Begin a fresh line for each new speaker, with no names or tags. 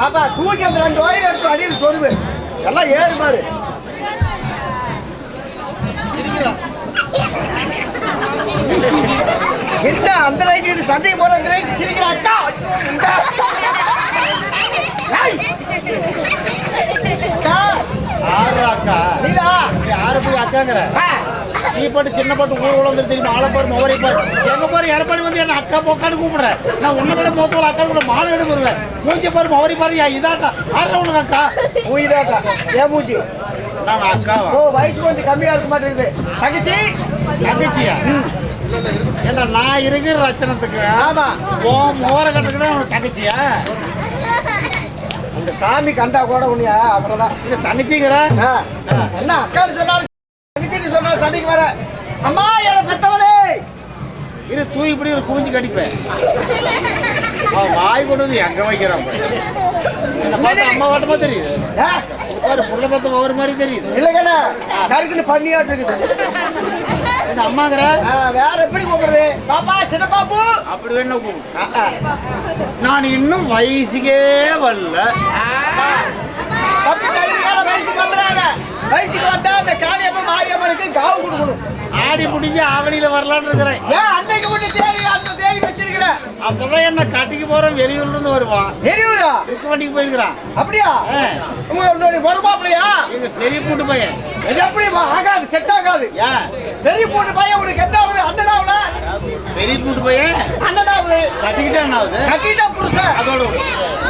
ஆ. தூக்கி அந்த ரெண்டு வயிறு எடுத்து அடியில் சொருவு. எல்லாம் ஏறு பாரு. என்ன அந்த ரைட்டு சந்தை போற சிரிக்கிற. அக்கா.
அக்காங்கிற நீ போட்டு சின்ன போட்டு ஊர் உள்ள வந்து தெரியுமா ஆளை பாரு மொபைல் பாரு. எங்க பாரு எடப்பாடி வந்து என்ன அக்கா போக்கான்னு கூப்பிடுறேன் நான் உன்னை விட மோத்தோல அக்கா கூட மாலை எடுத்து வருவேன் மூஞ்சி பாரு மொபைல் பாரு யா இதாட்டா. ஆடுற உனக்கு அக்கா.
மூயிதாக்கா ஏன் மூச்சி
நான் அக்காவா?
ஓ வயசு கொஞ்சம் கம்மியா இருக்க மாட்டேங்குது தங்கச்சி?
தங்கச்சியா? ஏண்டா நான் இருக்கிற லட்சணத்துக்கு
ஆமா.
ஓ மோர கட்டுக்கு உனக்கு தங்கச்சியா?
அந்த சாமி கண்டா கூட உனியா அப்புறம்தான்
இது தங்கச்சிங்கிற?
என்ன அக்கான்னு சொன்னாலும் சண்டைக்கு வர. அம்மா என்ன பெத்தவளே.
இரு தூக்கி இப்படி ஒரு குவிஞ்சு கடிப்பேன். வாய் கொண்டு வந்து எங்க வைக்கிறான் அம்மா வாட்டமா தெரியுது?
ஆ,
இது பாரு புள்ள பார்த்து ஒவ்வொரு மாதிரி தெரியுது.
இல்லைங்கண்ணா கருக்குன்னு பண்ணியாட்டு இருக்குது
அம்மாங்கிற?
வேற எப்படி கூப்பிடுறது? பாப்பா சின்ன பாப்பு
அப்படி வேணும் கூப்பிடு.
ஆ, ஆ.
நான் இன்னும் வயசுக்கே வரல
தம்பி தள்ளிக்கார வயசுக்கு வந்துடுறாங்க வயசுக்கு வந்தா அந்த காளியம்மன் மாரியம்மனுக்கு காவு
ஆடி முடிஞ்சு ஆவணியில வரலான்னு இருக்கிறேன்.
ஏன் அன்னைக்கு மட்டும் தேதி அந்த தேதி வச்சிருக்கிற
அப்பதான் என்ன கட்டிக்கு போறோம் வெளியூர்ல இருந்து வருவான்.
தெரியுதா
இருக்கு வண்டிக்கு போயிருக்கிறான்.
அப்படியா?
ஆ.
உங்க உன்னுடைய மருமாப்பிளையா
எங்க பெரிய பூட்டு பையன்.
இது எப்படி ஆகாது செட் ஆகாது.
ஏன்
பெரிய போட்டு பையன் உனக்கு என்ன ஆகுது? அண்ணனாவுல?
பெரிய பூட்டு பையன்.
அண்ணனாவுது
கட்டிக்கிட்டா என்ன ஆகுது
கட்டிட்டா புருஷன்.
அதோட.